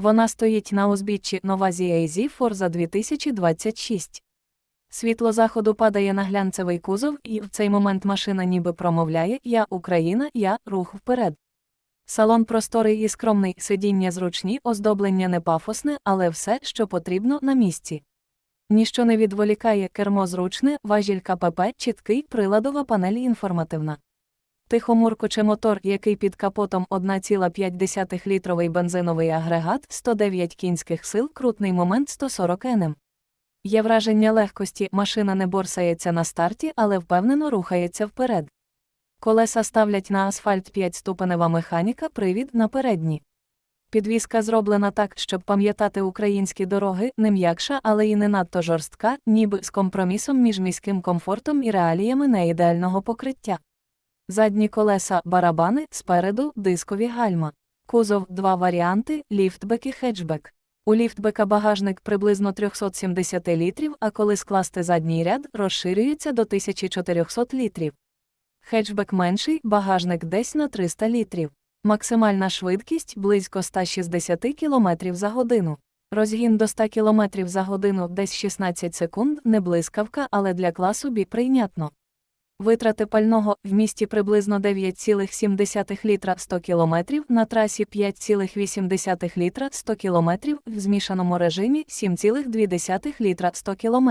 Вона стоїть на узбіччі нова ZAZ Forza 2026. Світло заходу падає на глянцевий кузов, і в цей момент машина ніби промовляє Я Україна, я рух вперед. Салон просторий і скромний, сидіння зручні, оздоблення не пафосне, але все, що потрібно, на місці. Ніщо не відволікає, кермо зручне, важіль КПП, чіткий, приладова панель інформативна. Тихо муркоче мотор, який під капотом 1,5-літровий бензиновий агрегат, 109 кінських сил, крутний момент 140 нм. Є враження легкості, машина не борсається на старті, але впевнено рухається вперед. Колеса ставлять на асфальт 5-ступенева механіка, привід на передні. Підвізка зроблена так, щоб пам'ятати українські дороги, не м'якша, але й не надто жорстка, ніби з компромісом між міським комфортом і реаліями неідеального покриття. Задні колеса, барабани, спереду дискові гальма. Кузов два варіанти ліфтбек і хетчбек. У ліфтбека багажник приблизно 370 літрів, а коли скласти задній ряд, розширюється до 1400 літрів. Хетчбек менший, багажник десь на 300 літрів. Максимальна швидкість близько 160 км за годину. Розгін до 100 км за годину десь 16 секунд, не блискавка, але для класу бі прийнятно. Витрати пального в місті приблизно 9,7 літра 100 км, на трасі 5,8 літра 100 км, в змішаному режимі 7,2 літра 100 км.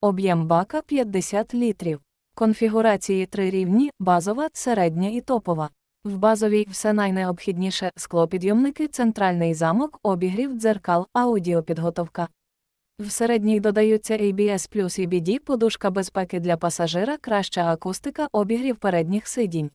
Об'єм бака 50 літрів. Конфігурації три рівні базова, середня і топова. В базовій все найнеобхідніше склопідйомники, центральний замок, обігрів дзеркал, аудіопідготовка. В середній додаються ABS плюс EBD, подушка безпеки для пасажира, краща акустика, обігрів передніх сидінь.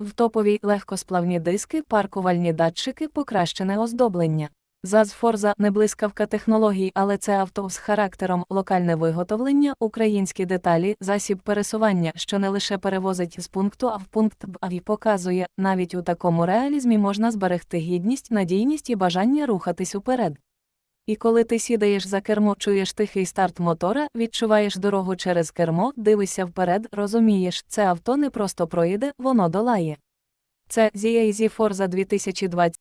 В топовій легкосплавні диски, паркувальні датчики, покращене оздоблення. ЗАЗ Форза не блискавка технологій, але це авто з характером, локальне виготовлення, українські деталі, засіб пересування, що не лише перевозить з пункту А в пункт Б, а й показує, навіть у такому реалізмі можна зберегти гідність, надійність і бажання рухатись уперед. І коли ти сідаєш за кермо, чуєш тихий старт мотора, відчуваєш дорогу через кермо, дивишся вперед, розумієш, це авто не просто проїде, воно долає. Це ZAZ Forza 2020